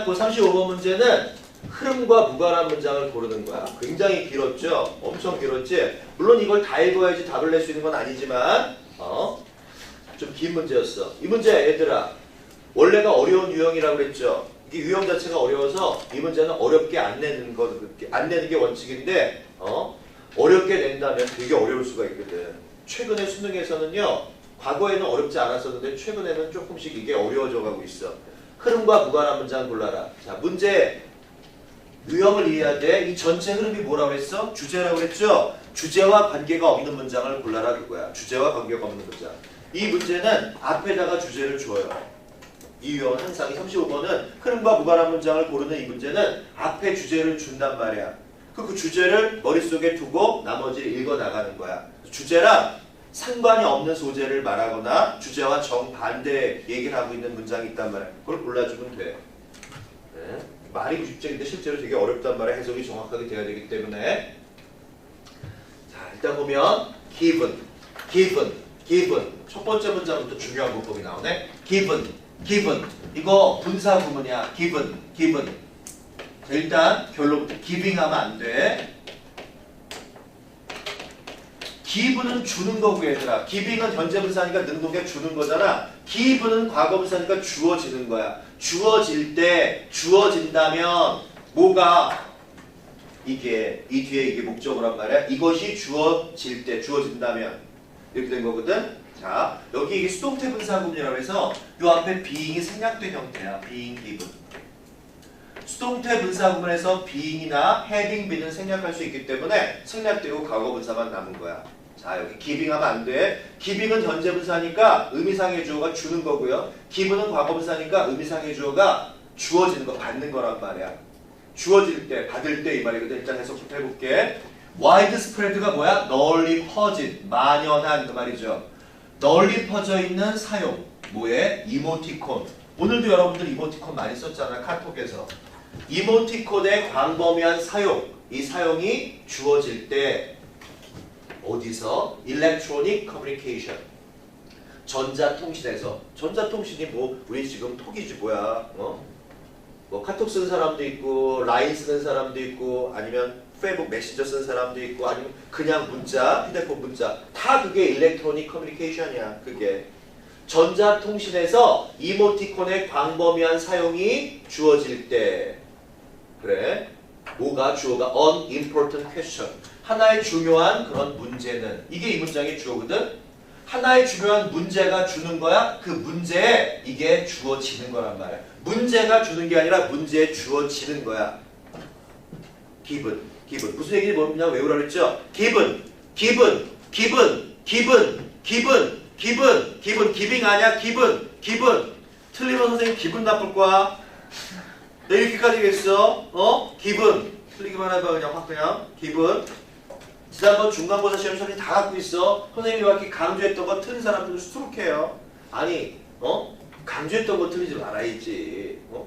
끝났고 35번 문제는 흐름과 무관한 문장을 고르는 거야. 굉장히 길었죠? 엄청 길었지? 물론 이걸 다 읽어야지 답을 낼 수 있는 건 아니지만 어? 좀 긴 문제였어. 이 문제 얘들아 원래가 어려운 유형이라고 그랬죠? 이게 유형 자체가 어려워서 이 문제는 어렵게 안 내는 거, 안 내는 게 원칙인데 어? 어렵게 낸다면 되게 어려울 수가 있거든. 최근에 수능에서는요, 과거에는 어렵지 않았었는데 최근에는 조금씩 이게 어려워져 가고 있어. 흐름과 무관한 문장 골라라. 자, 문제 유형을 이해해야 돼. 이 전체 흐름이 뭐라고 했어? 주제라고 그랬죠? 주제와 관계가 없는 문장을 골라라 그거야. 주제와 관계가 없는 문장. 이 문제는 앞에다가 주제를 줘요. 이 유형은 항상 이 35번은 흐름과 무관한 문장을 고르는 이 문제는 앞에 주제를 준단 말이야. 그, 그 주제를 머릿속에 두고 나머지를 읽어 나가는 거야. 주제랑 상관이 없는 소재를 말하거나 주제와 정반대 얘기를 하고 있는 문장이 있단 말이야. 그걸 골라주면 돼. 네. 말이 쉽적인데 실제로 되게 어렵단 말이야. 해석이 정확하게 돼야 되기 때문에. 자, 일단 보면 given, given, given. 첫 번째 문장부터 중요한 문법이 나오네. given, given. 이거 분사 구문이야. given. 자, 일단 결론부터 giving 하면 안 돼. 기브는 주는 거고 얘들아. 기빙은 현재 분사니까 능동에 주는 거잖아. 기브는 과거 분사니까 주어지는 거야. 주어질 때 주어진다면 뭐가 이게 이 뒤에 이게 목적어란 말이야. 이것이 주어질 때 주어진다면 이렇게 된 거거든. 자 여기 이게 수동태 분사구문이라고 해서 요 앞에 being이 생략된 형태야. being given. 수동태 분사구문에서 being이나 having been은 생략할 수 있기 때문에 생략되고 과거 분사만 남은 거야. 자 여기 giving 하면 안 돼. giving은 현재 분사니까 의미상의 주어가 주는 거고요. given은 과거 분사니까 의미상의 주어가 주어지는 거 받는 거란 말이야. 주어질 때 받을 때 이 말이거든. 일단 해석부터 해볼게. widespread가 뭐야? 널리 퍼진, 만연한 그 말이죠. 널리 퍼져 있는 사용. 뭐에? 이모티콘. 오늘도 여러분들 이모티콘 많이 썼잖아. 카톡에서. 이모티콘의 광범위한 사용. 이 사용이 주어질 때 어디서? Electronic Communication. 전자통신에서. 전자통신이 뭐 우리 지금 톡이지 뭐야? 어? 뭐 카톡 쓰는 사람도 있고 라인 쓰는 사람도 있고 아니면 페이북 메신저 쓰는 사람도 있고 아니면 그냥 문자 휴대폰 문자 다 그게 일렉트로닉 커뮤니케이션이야 그게 전자통신에서 이모티콘의 광범위한 사용이 주어질 때 그래 뭐가 주어가 unimportant question 하나의 중요한 그런 문제는 이게 이 문장의 주어거든? 하나의 중요한 문제가 주는 거야? 그 문제에 이게 주어지는 거란 말이야. 문제가 주는 게 아니라 문제에 주어지는 거야. 기분 기분. 무슨 얘기인지 모르냐? 외우라 그랬죠? 기분 기분 기분 기분 기분 기분 기분. 기빙 아니야? 기분 기분. 틀리면 선생님 기분 나쁠 거야. 내 이렇게까지 했어? 어? 기분. 틀리기만 해봐 그냥 확 그냥. 기분 지난번 중간고사 시험 선생님 다 갖고 있어. 선생님이 이렇게 강조했던 거 틀린 사람들은 수두룩해요. 아니 어? 강조했던 거 틀리지 말아야지? 어?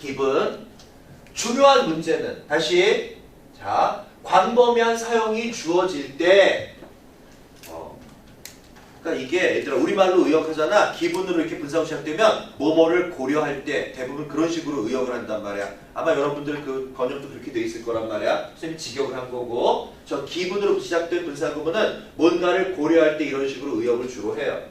기분 중요한 문제는 다시. 자 광범위한 사용이 주어질 때 어, 그러니까 이게 얘들아 우리말로 의역하잖아 기분으로 이렇게 분사가 시작되면 뭐뭐를 고려할 때 대부분 그런 식으로 의역을 한단 말이야 아마 여러분들 그 번역도 그렇게 돼 있을 거란 말이야 선생님 직역을 한 거고 저 기분으로 시작된 분사구문은 뭔가를 고려할 때 이런 식으로 의역을 주로 해요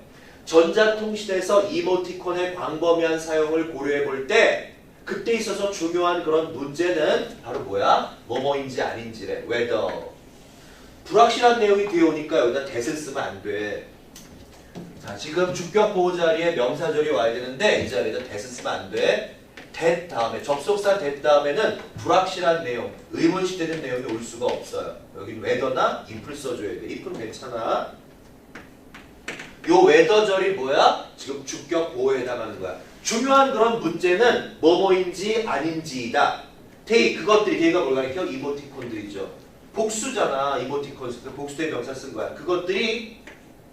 전자통신에서 이모티콘의 광범위한 사용을 고려해 볼 때 그때 있어서 중요한 그런 문제는 바로 뭐야? 뭐뭐인지 아닌지래. whether. 불확실한 내용이 뒤에 오니까 여기다 대을 쓰면 안 돼. 자, 지금 주격 보호 자리에 명사절이 와야 되는데 이 자리에다 대을 쓰면 안 돼. that 다음에 접속사 that 다음에는 불확실한 내용, 의문시되는 내용이 올 수가 없어요. 여기는 whether나 if를 써줘야 돼. if는 괜찮아. 요 웨더절이 뭐야? 지금 주격 보호에 해당하는 거야. 중요한 그런 문제는 뭐뭐인지 아닌지이다. 테이 그것들이 걔가 뭘 가리켜? 이모티콘들이죠. 복수잖아. 이모티콘 그 복수의 명사 쓴 거야. 그것들이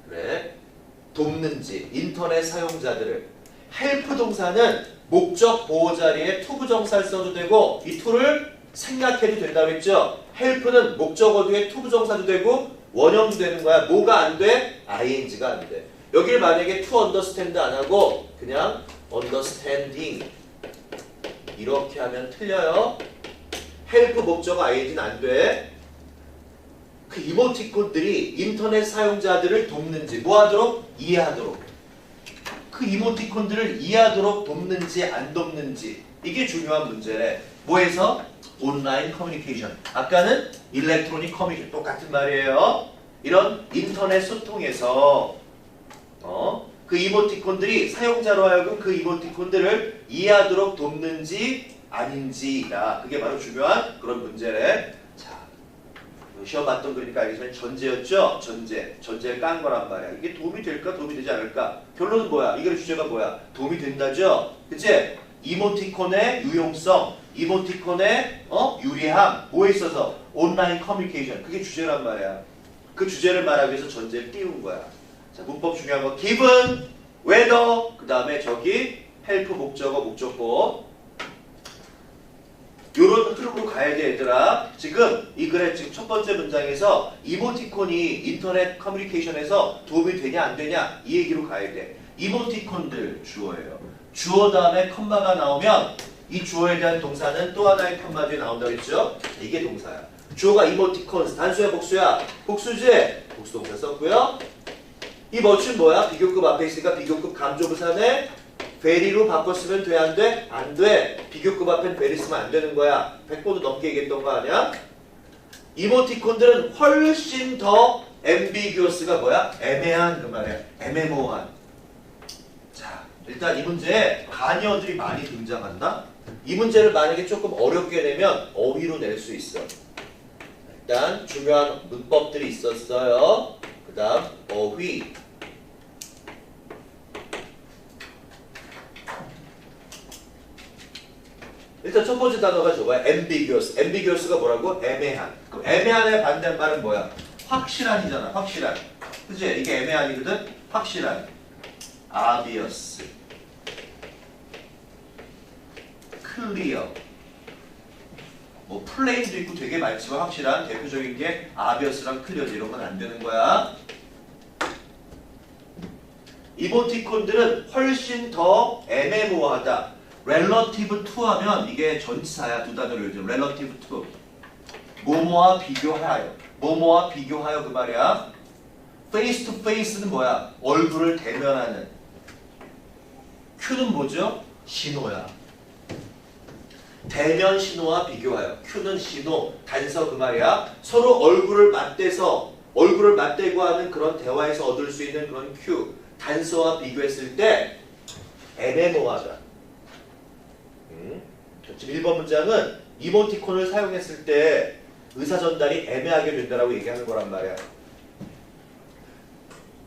그래 돕는지 인터넷 사용자들을 헬프 동사는 목적 보호 자리에 투 부 정사를 써도 되고 이 투를 생략해도 된다고 했죠. 헬프는 목적어 뒤에 투 부 정사도 되고 원형도 되는 거야. 뭐가 안 돼? ing가 안 돼. 여기를 만약에 to understand 안 하고 그냥 understanding 이렇게 하면 틀려요. help 목적 ing는 안 돼. 그 이모티콘들이 인터넷 사용자들을 돕는지 뭐하도록 이해하도록 그 이모티콘들을 이해하도록 돕는지 안 돕는지 이게 중요한 문제래. 뭐해서 온라인 커뮤니케이션. 아까는 일렉트로닉 커뮤니케이션 똑같은 말이에요. 이런 인터넷 소통에서 어? 그 이모티콘들이 사용자로 하여금 그 이모티콘들을 이해하도록 돕는지 아닌지가 그게 바로 중요한 그런 문제래. 자, 시험 봤던 거니까 알겠지만 전제였죠? 전제. 전제를 깐 거란 말이야. 이게 도움이 될까 도움이 되지 않을까? 결론은 뭐야? 이거 주제가 뭐야? 도움이 된다죠? 그치? 이모티콘의 유용성, 이모티콘의 어? 유리함, 뭐에 있어서? 온라인 커뮤니케이션. 그게 주제란 말이야. 그 주제를 말하기 위해서 전제를 띄운 거야. 자, 문법 중요한 거. given, whether, 그 다음에 저기 help 목적어, 목적보. 요런 흐름으로 가야 돼 얘들아. 지금 이 글의 지금 첫 번째 문장에서 이모티콘이 인터넷 커뮤니케이션에서 도움이 되냐 안 되냐 이 얘기로 가야 돼. 이모티콘들 주어예요. 주어 다음에 컴마가 나오면 이 주어에 대한 동사는 또 하나의 컴마 뒤에 나온다 그랬죠? 이게 동사야. 주어가 이모티콘 단수야 복수야? 복수지? 복수 동사 썼고요. 이 멋진 뭐야? 비교급 앞에 있으니까 비교급 감조부사네. 베리로 바꿨으면 돼? 안 돼? 안 돼. 비교급 앞엔 베리 쓰면 안 되는 거야. 100번도 넘게 얘기했던 거 아니야? 이모티콘들은 훨씬 더 앰비규어스가 뭐야? 애매한 그 말이야. 애매모호한. 자, 일단 이 문제에 간여들이 많이 등장한다. 이 문제를 만약에 조금 어렵게 내면 어휘로 낼 수 있어. 일단 중요한 문법들이 있었어요. 그 다음 어휘. 일단 첫 번째 단어가 저거야. ambiguous. ambiguous가 뭐라고? 애매한. 그럼 애매한의 반대말은 뭐야? 확실한이잖아. 확실한. 그지? 이게 애매한이거든? 확실한. obvious. clear. 뭐 플레인도 있고 되게 많지만 확실한 대표적인 게 obvious랑 clear 이런 건 안 되는 거야. 이모티콘들은 훨씬 더 애매모호하다. Relative to 하면 이게 전치사야 두 단어로 요즘. Relative to 뭐뭐와 비교하여. 뭐뭐와 비교하여 그 말이야. Face to face는 뭐야? 얼굴을 대면하는. Q는 뭐죠? 신호야. 대면 신호와 비교하여. Q는 신호 단서 그 말이야. 서로 얼굴을 맞대서 얼굴을 맞대고 하는 그런 대화에서 얻을 수 있는 그런 Q. 단서와 비교했을 때 애매모호하다 음. 지금 1번 문장은 이모티콘을 사용했을 때 의사 전달이 애매하게 된다라고 얘기하는 거란 말이야.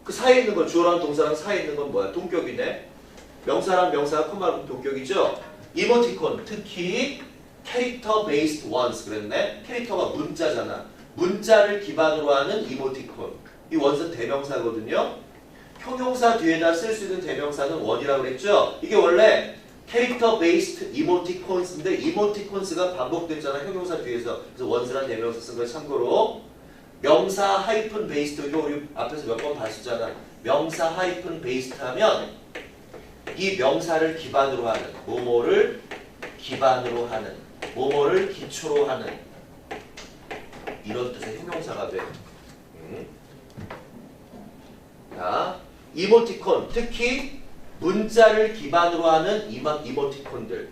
그 사이에 있는 건 주어랑 동사랑 사이에 있는 건 뭐야? 동격이네. 명사랑 명사가 콤마로 동격이죠. 이모티콘 특히 캐릭터 베이스드 원스 그랬네. 캐릭터가 문자잖아. 문자를 기반으로 하는 이모티콘. 이 원스는 대명사거든요. 형용사 뒤에다 쓸 수 있는 대명사는 원이라고 그랬죠. 이게 원래 캐릭터 베이스드 이모티콘스인데 이모티콘스가 반복됐잖아 형용사 뒤에서. 그래서 원스란 대명사 쓴거 참고로 명사 하이픈 베이스드 이거 우리 앞에서 몇 번 봤었잖아. 명사 하이픈 베이스드 하면 이 명사를 기반으로 하는 뭐뭐를 기반으로 하는 뭐뭐를 기초로 하는 이런 뜻의 형용사가 돼. 음. 자 이모티콘 특히 문자를 기반으로 하는 이마, 이모티콘들.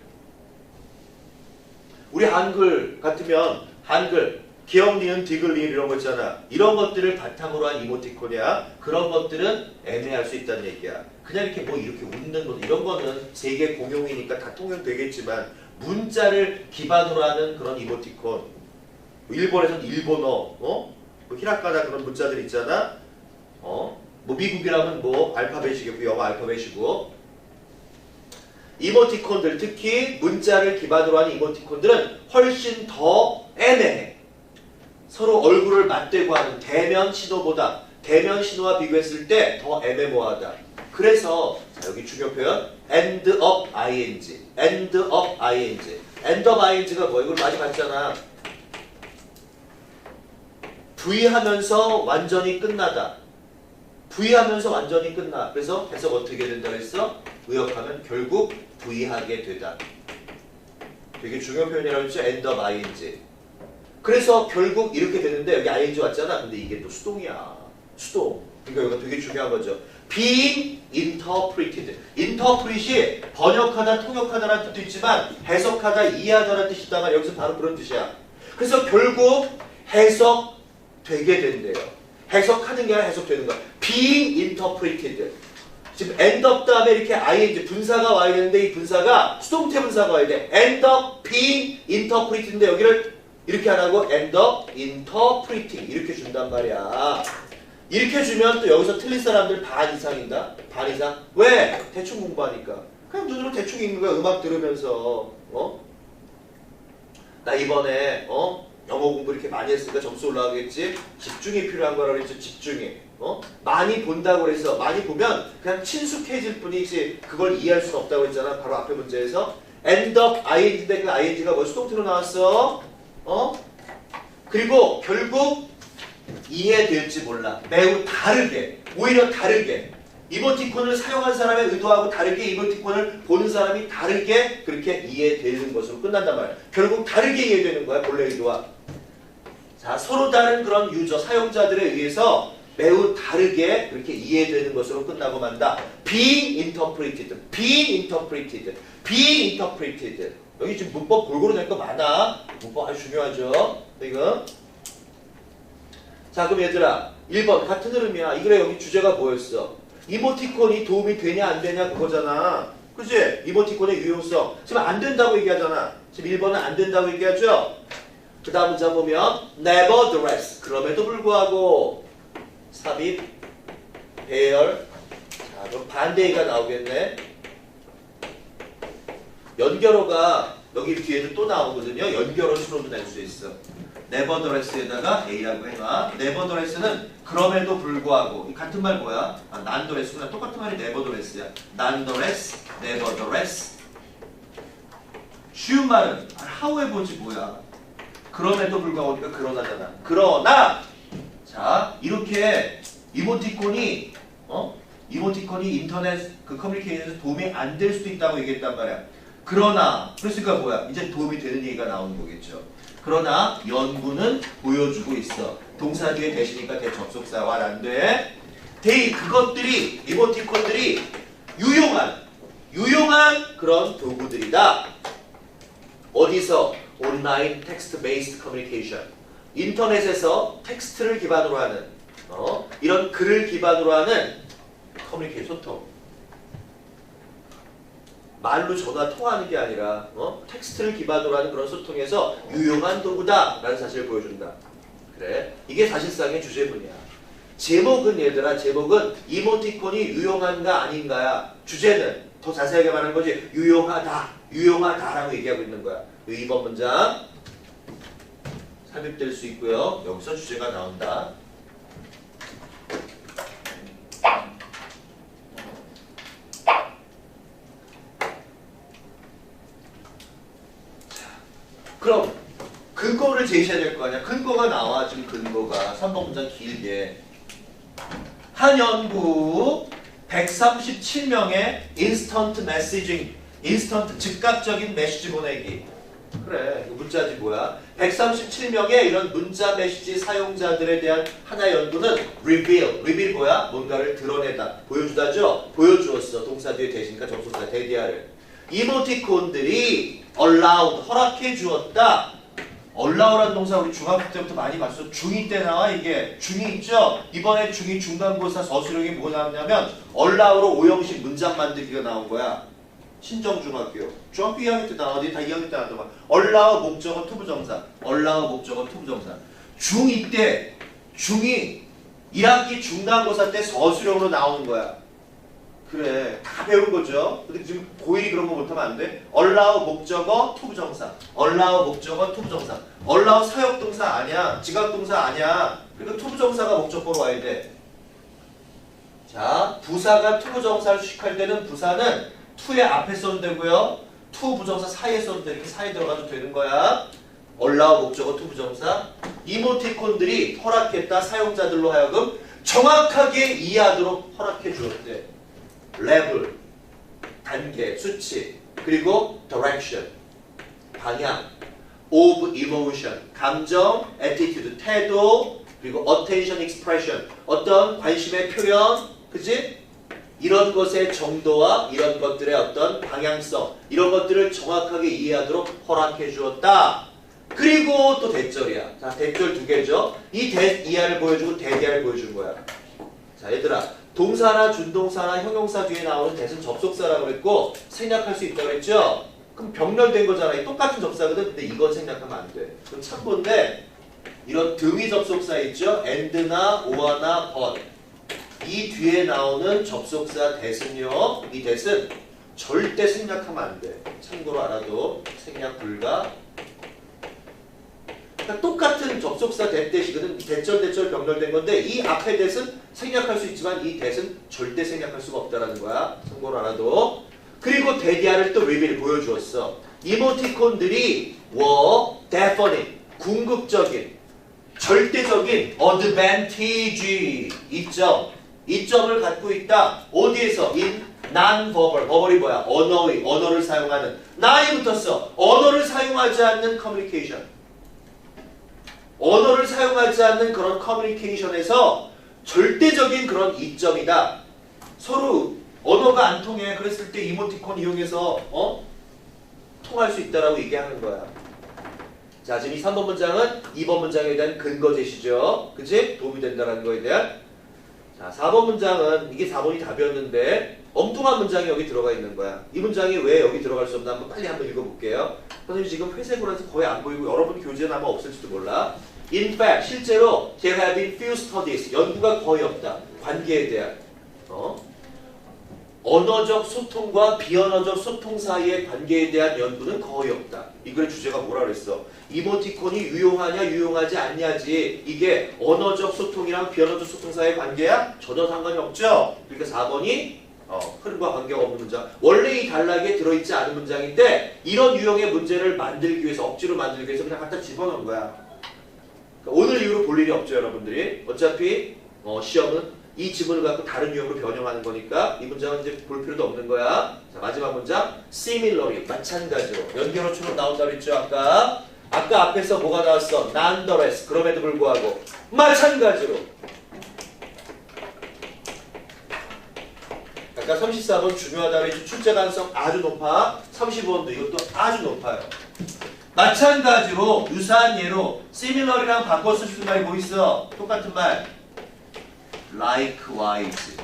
우리 한글 같으면 한글 기억, 니은, 디귿, 리을 이런 거 있잖아. 이런 것들을 바탕으로 한 이모티콘이야. 그런 것들은 애매할 수 있다는 얘기야. 그냥 이렇게 뭐 이렇게 웃는 것 이런 거는 세계 공용이니까 다 통용되겠지만 문자를 기반으로 하는 그런 이모티콘. 일본에서는 일본어, 어? 뭐 히라카나 그런 문자들 있잖아. 어? 뭐 미국이라면 뭐 알파벳이겠고 영어 알파벳이고. 이모티콘들 특히 문자를 기반으로 하는 이모티콘들은 훨씬 더 애매해. 서로 얼굴을 맞대고 하는 대면 신호보다 대면 신호와 비교했을 때 더 애매모호하다. 그래서 자, 여기 중요 표현 end of ing end of ing. end of ing가 뭐야 이걸 많이 봤잖아. 부위하면서 완전히 끝나다 부위하면서 완전히 끝나. 그래서 해석 어떻게 된다 그랬어? 의역하면 결국 부의하게 되다. 되게 중요한 표현이라고 했죠. of ing. 그래서 결국 이렇게 되는데 여기 ing 왔잖아. 근데 이게 또 수동이야. 수동. 그러니까 이거 되게 중요한 거죠. being interpreted. interpret이 번역하다, 통역하다라는 뜻도 있지만 해석하다, 이해하다라는 뜻이 있다만 여기서 바로 그런 뜻이야. 그래서 결국 해석되게 된대요. 해석하는 게 아니라 해석되는 거야. being interpreted. 지금 end of 다음에 이렇게 ing 분사가 와야 되는데 이 분사가 수동태 분사가 와야 돼. end up being interpreted인데 여기를 이렇게 안 하고 end up interpreting 이렇게 준단 말이야. 이렇게 주면 또 여기서 틀린 사람들 반 이상인다. 반 이상. 왜? 대충 공부하니까. 그냥 눈으로 대충 읽는 거야. 음악 들으면서. 어? 나 이번에 어? 영어 공부 이렇게 많이 했으니까 점수 올라가겠지. 집중이 필요한 거라 그랬죠. 집중이. 어? 많이 본다고 그래서 많이 보면 그냥 친숙해질 뿐이지 그걸 이해할 수는 없다고 했잖아. 바로 앞에 문제에서 end up ing인데 그 ing가 뭐 수동태로 나왔어? 어? 그리고 결국 이해될지 몰라. 매우 다르게, 오히려 다르게. 이모티콘을 사용한 사람의 의도하고 다르게 이모티콘을 보는 사람이 다르게 그렇게 이해되는 것으로 끝난단 말이야. 결국 다르게 이해되는 거야, 본래 의도와. 자, 서로 다른 그런 유저, 사용자들에 의해서 매우 다르게 그렇게 이해되는 것으로 끝나고 만다. being interpreted, being interpreted, being interpreted. 여기 지금 문법 골고루 낼거 많아. 문법 아주 중요하죠. 이거. 자 그럼 얘들아 1번 같은 흐름이야 이 그래 여기 주제가 뭐였어 이모티콘이 도움이 되냐 안 되냐 그거잖아 그지 이모티콘의 유용성 지금 안 된다고 얘기하잖아 지금 1번은 안 된다고 얘기하죠 그 다음 문장 보면 nevertheless 그럼에도 불구하고 삽입 배열 자 그럼 반대가 나오겠네 연결어가 여기 뒤에도 또 나오거든요 연결어 수로도 낼 수 있어 네버더레스에다가 A라고 해놔. 네버더레스는 그럼에도 불구하고 이 같은 말 뭐야? 아, 난더레스구나. 똑같은 말이 네버더레스야. 난더레스, 네버더레스. 쉬운 말은 아, 하우 해보지 뭐야? 그럼에도 불구하고 우리가 그러나잖아. 그러나 자 이렇게 이모티콘이 어 이모티콘이 인터넷 그 커뮤니케이션에서 도움이 안 될 수도 있다고 얘기했단 말이야. 그러나 그랬으니까 뭐야? 이제 도움이 되는 얘기가 나오는 거겠죠. 그러나 연구는 보여주고 있어. 동사 뒤에 대시니까 대접속사 와 안 돼. 데이 그것들이 이모티콘들이 유용한 유용한 그런 도구들이다. 어디서 온라인 텍스트 베이스드 커뮤니케이션 인터넷에서 텍스트를 기반으로 하는 어? 이런 글을 기반으로 하는 커뮤니케이션 소통. 말로 전화 통화하는 게 아니라 어? 텍스트를 기반으로 하는 그런 소통에서 유용한 도구다 라는 사실을 보여준다. 그래? 이게 사실상의 주제문이야. 제목은 얘들아 제목은 이모티콘이 유용한가 아닌가야. 주제는 더 자세하게 말하는 거지. 유용하다, 유용하다라고 얘기하고 있는 거야. 이 2번 문장 삽입될 수 있고요. 여기서 주제가 나온다. 그럼 근거를 제시해야 될 거 아니야. 근거가 나와 지금 근거가 3번 문장 길게 한 연구 137명의 인스턴트 메시징 인스턴트 즉각적인 메시지 보내기 그래 이거 문자지 뭐야 137명의 이런 문자 메시지 사용자들에 대한 하나의 연구는 reveal reveal 뭐야 뭔가를 드러내다 보여주다죠 보여주었어 동사 뒤에 대신니까 접속사 대디아를 이모티콘들이 allowed 허락해 주었다. allow라는 동사 우리 중학교 때부터 많이 봤어. 중2 때 나와 이게 중2 있죠? 이번에 중2 중간고사 서술형이 뭐 나왔냐면 allow로 오형식 문장 만들기가 나온 거야. 신정중학교. 중학교 2학년 때 나와. 어디 다 2학년 때 거야. allow 목적어 투부정사. allow 목적어 투부정사. 중2 때 중2 1학기 중간고사 때 서술형으로 나오는 거야. 그래 다 배운 거죠. 근데 지금 고1이 그런 거 못하면 안 돼. allow 목적어 투부정사. allow 목적어 투부정사. allow 사역동사 아니야. 지각동사 아니야. 그러니까 투부정사가 목적어로 와야 돼. 자 부사가 투부정사를 수식할 때는 부사는 투의 앞에 써도 되고요. 투 부정사 사이에 써도 되니까 사이에 들어가도 되는 거야. allow 목적어 투부정사. 이모티콘들이 허락했다 사용자들로 하여금 정확하게 이해하도록 허락해 주었대. 랩을 관계, 수치, 그리고 direction, 방향, of emotion, 감정, attitude, 태도, 그리고 attention expression, 어떤 관심의 표현, 그지? 이런 것의 정도와 이런 것들의 어떤 방향성, 이런 것들을 정확하게 이해하도록 허락해 주었다. 그리고 또 대절이야. 자, 대절 두 개죠. 이 대 이하를 보여주고 대디하를 보여주는 거야. 자, 얘들아. 동사나 준동사나 형용사 뒤에 나오는 대신 접속사라고 그랬고 생략할 수 있다고 그랬죠? 그럼 병렬된 거잖아. 이 똑같은 접사거든. 근데 이건 생략하면 안 돼. 그럼 참고인데 이런 등위 접속사 있죠? and나 or나 but 이 뒤에 나오는 접속사 대신요. 이 대신 절대 생략하면 안 돼. 참고로 알아도 생략 불가. 그러니까 똑같은 접속사 대대시거든. 대절 대절 병렬된 건데 이 앞에 대신 생략할 수 있지만 이 대신 절대 생략할 수가 없다라는 거야. 참고로 알아도. 그리고 대디아를 또 리뷰를 보여주었어. 이모티콘들이 were definite, 궁극적인, 절대적인 advantage 이점, 이점을 갖고 있다. 어디에서? in non-verbal, verbal이 뭐야? 언어의, 언어를 사용하는. 나이 붙었어. 언어를 사용하지 않는 커뮤니케이션. 언어를 사용하지 않는 그런 커뮤니케이션에서 절대적인 그런 이점이다. 서로 언어가 안 통해. 그랬을 때 이모티콘 이용해서 어? 통할 수 있다라고 얘기하는 거야. 자, 지금 이 3번 문장은 2번 문장에 대한 근거 제시죠. 그치? 도움이 된다는 거에 대한. 자, 4번 문장은 이게 4번이 답이었는데 엉뚱한 문장이 여기 들어가 있는 거야. 이 문장이 왜 여기 들어갈 수 없나 한번 빨리 한번 읽어볼게요. 선생님 지금 회색으로 해서 거의 안 보이고 여러분 교재는 아마 없을지도 몰라. In fact, 실제로 there have been few studies. 연구가 거의 없다. 관계에 대한. 어? 언어적 소통과 비언어적 소통 사이의 관계에 대한 연구는 거의 없다. 이 글의 주제가 뭐라 그랬어? 이모티콘이 유용하냐 유용하지 않냐지 이게 언어적 소통이랑 비언어적 소통 사이의 관계야? 전혀 상관이 없죠? 그러니까 4번이 어, 흐름과 관계가 없는 문장. 원래 이 단락에 들어있지 않은 문장인데 이런 유형의 문제를 만들기 위해서 억지로 만들기 위해서 그냥 갖다 집어넣은 거야. 그러니까 오늘 이후로 볼 일이 없죠 여러분들이. 어차피 어, 시험은 이 지문을 갖고 다른 유형으로 변형하는 거니까 이 문장은 이제 볼 필요도 없는 거야. 자, 마지막 문장. Similarly 마찬가지로. 연결어처럼 나온다 그랬죠 아까. 아까 앞에서 뭐가 나왔어? nonetheless. 그럼에도 불구하고. 마찬가지로. 아까 34번 중요하다 그랬죠 출제 가능성 아주 높아. 35번도 이것도 아주 높아요. 마찬가지로 유사한 예로 similar이랑 바꿔 쓸수 있는 말이 뭐 있어? 똑같은 말 likewise.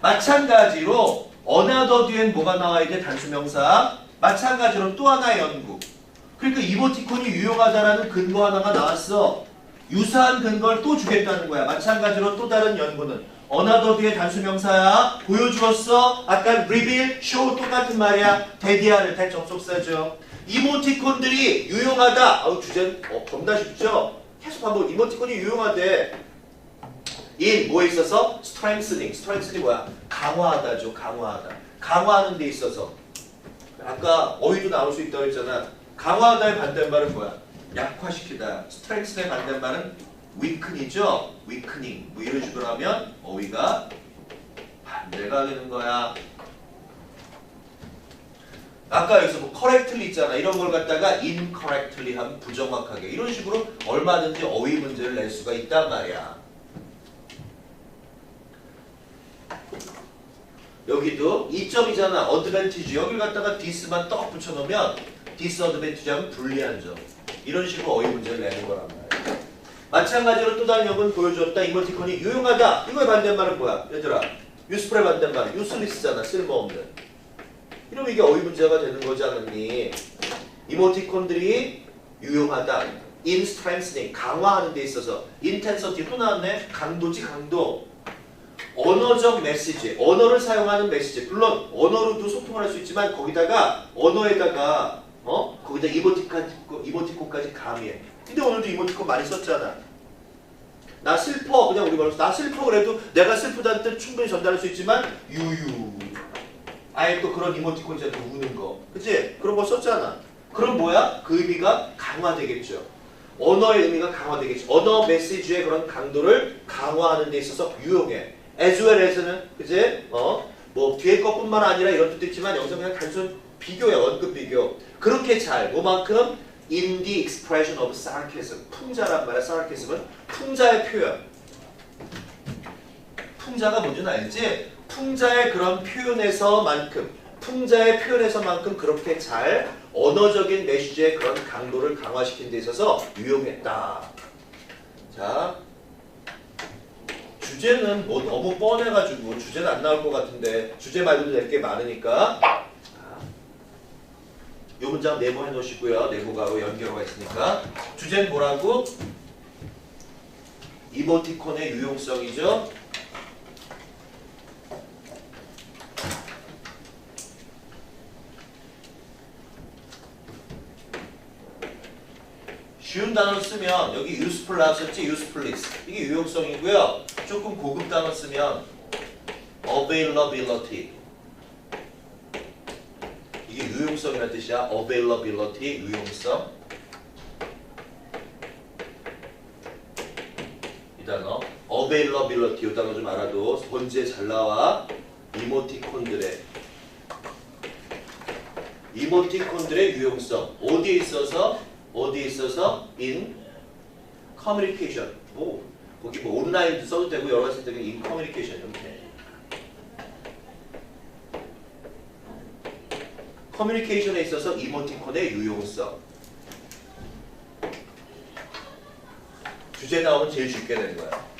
마찬가지로 another 뒤엔 뭐가 나와야 돼? 단수명사. 마찬가지로 또 하나의 연구. 그러니까 이모티콘이 유용하다라는 근거 하나가 나왔어. 유사한 근거를 또 주겠다는 거야. 마찬가지로 또 다른 연구는 another 뒤에 단수명사야. 보여주었어. 아까 reveal, show 똑같은 말이야. 대디아를 대 접속사죠. 이모티콘들이 유용하다. 아우 주제는 어, 겁나 쉽죠? 계속 한번 이모티콘이 유용하대 in 뭐에 있어서 strengthening, strengthening 뭐야? 강화하다죠, 강화하다. 강화하는 데 있어서 아까 어휘도 나올 수 있다고 했잖아. 강화하다의 반대말은 뭐야? 약화시키다. strengthen의 반대말은 weaken이죠. weakening 뭐 이런 식으로 하면 어휘가 반대가 되는 거야. 아까 여기서 뭐 correctly 있잖아. 이런 걸 갖다가 incorrectly 하면 부정확하게 이런 식으로 얼마든지 어휘 문제를 낼 수가 있단 말이야. 여기도 2점이잖아. 어드밴티지. 여기를 갖다가 디스만 떡 붙여놓으면 디스어드밴티지 하면 불리한 점. 이런 식으로 어휘 문제를 내는 거란 말이야. 마찬가지로 또 다른 역은 보여줬다. 이모티콘이 유용하다. 이거의 반대말은 뭐야? 얘들아. 유스프레 반대말. 유슬리스잖아. 쓸모없는. 이러면 이게 어휘 문제가 되는 거지 않았니? 이모티콘들이 유용하다. strengthening. 강화하는 데 있어서. intensity 또 나왔네. 강도지 강도. 언어적 메시지, 언어를 사용하는 메시지. 물론 언어로도 소통을 할 수 있지만 거기다가 언어에다가 어 거기다 이모티콘 이모티콘까지 가미해. 근데 오늘도 이모티콘 많이 썼잖아. 나 슬퍼 그냥 우리 말로 나 슬퍼 그래도 내가 슬프다는 뜻 충분히 전달할 수 있지만 유유. 아예 또 그런 이모티콘 있잖아 우는 거, 그치? 그런 거 썼잖아. 그럼 뭐야? 그 의미가 강화되겠죠. 언어의 의미가 강화되겠죠. 언어 메시지의 그런 강도를 강화하는 데 있어서 유용해. As well as는 그지? 어 뭐 뒤에 것뿐만 아니라 이런 뜻도 있지만 여기서 그냥 단순 비교야 원급 비교. 그렇게 잘 뭐만큼 in the expression of sarcasm 풍자란 말이야. sarcasm은 풍자의 표현. 풍자가 뭔지는 알지? 풍자의 그런 표현에서만큼 풍자의 표현에서만큼 그렇게 잘 언어적인 메시지의 그런 강도를 강화시킨 데 있어서 유용했다. 자, 주제는 뭐 너무 뻔해가지고 주제는 안 나올 것 같은데 주제 말고도 될 게 많으니까 자, 이 문장 네모 해 놓으시고요. 네모가로 연결어가 있으니까 주제는 뭐라고? 이모티콘의 유용성이죠. 쉬운 단어 쓰면 여기 useful 나왔었지? usefulness 이게 유용성이고요. 조금 고급 단어 쓰면 availability. 이게 유용성이라는 뜻이야. availability 유용성. 이 단어. availability. 이 단어 좀 알아도 본제 잘 나와. 이모티콘들의. 이모티콘들의 유용성. 어디에 있어서 어디에 있어서? In communication. 뭐 거기 뭐 온라인도 써도 되고 여러 가지 되게 in communication 이렇게 커뮤니케이션에 있어서 이모티콘의 유용성. 주제 나오면 제일 쉽게 되는 거야